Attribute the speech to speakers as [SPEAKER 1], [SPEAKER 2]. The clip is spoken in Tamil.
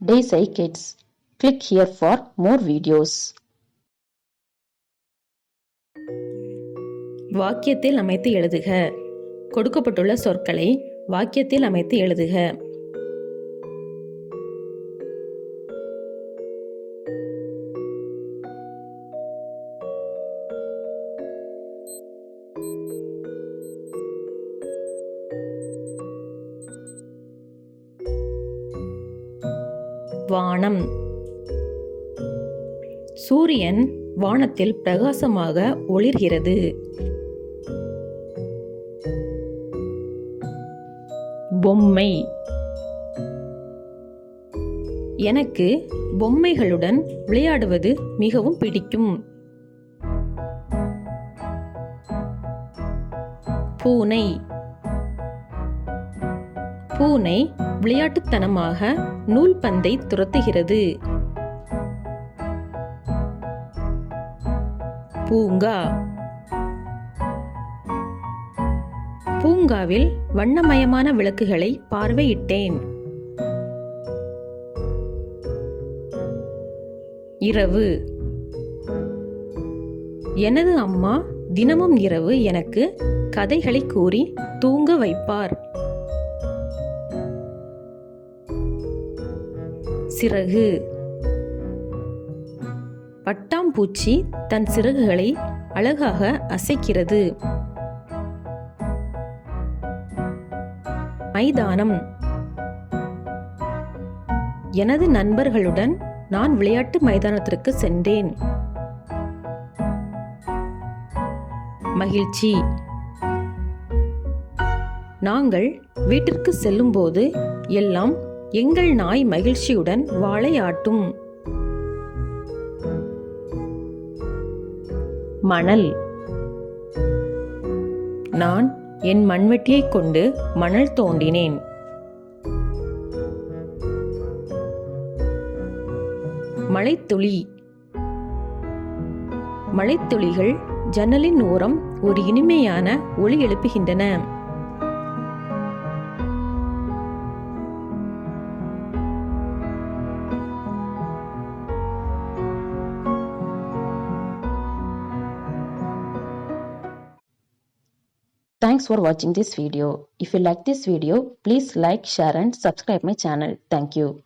[SPEAKER 1] Daysai Kids. Click here for more videos.
[SPEAKER 2] வாக்கியத்தில் அமைத்து எழுதுக கொடுக்கப்பட்டுள்ள சொற்களை வாக்கியத்தில் அமைத்து எழுதுக வானம். சூரியன் வானத்தில் பிரகாசமாக ஒளிர்கிறது. பொம்மை. எனக்கு பொம்மைகளுடன் விளையாடுவது மிகவும் பிடிக்கும். பூனை. பூனை விளையாட்டுத்தனமாக நூல் பந்தை துரத்துகிறது. பூங்கா. பூங்காவில் வண்ணமயமான விளக்குகளை பார்வையிட்டேன். இரவு. எனது அம்மா தினமும் இரவு எனக்கு கதைகளை கூறி தூங்க வைப்பார். சிறகு. பட்டாம்பூச்சி தன் சிறகுகளை அழகாக அசைக்கிறது. மைதானம். எனது நண்பர்களுடன் நான் விளையாட்டு மைதானத்திற்கு சென்றேன். மகிழ்ச்சி. நாங்கள் வீட்டிற்கு செல்லும்போது எல்லாம் எங்கள் நாய் மகிழ்ச்சியுடன் வாளை ஆட்டும் மணல். நான் என் மண்வெட்டியைக் கொண்டு மணல் தோண்டினேன். மழைத்துளி மழைத்துளிகள் ஜன்னலின் ஓரம் ஒரு இனிமையான ஒளி எழுப்புகின்றன.
[SPEAKER 1] Thanks for watching this video. If you like this video, please like, share and subscribe my channel. Thank you.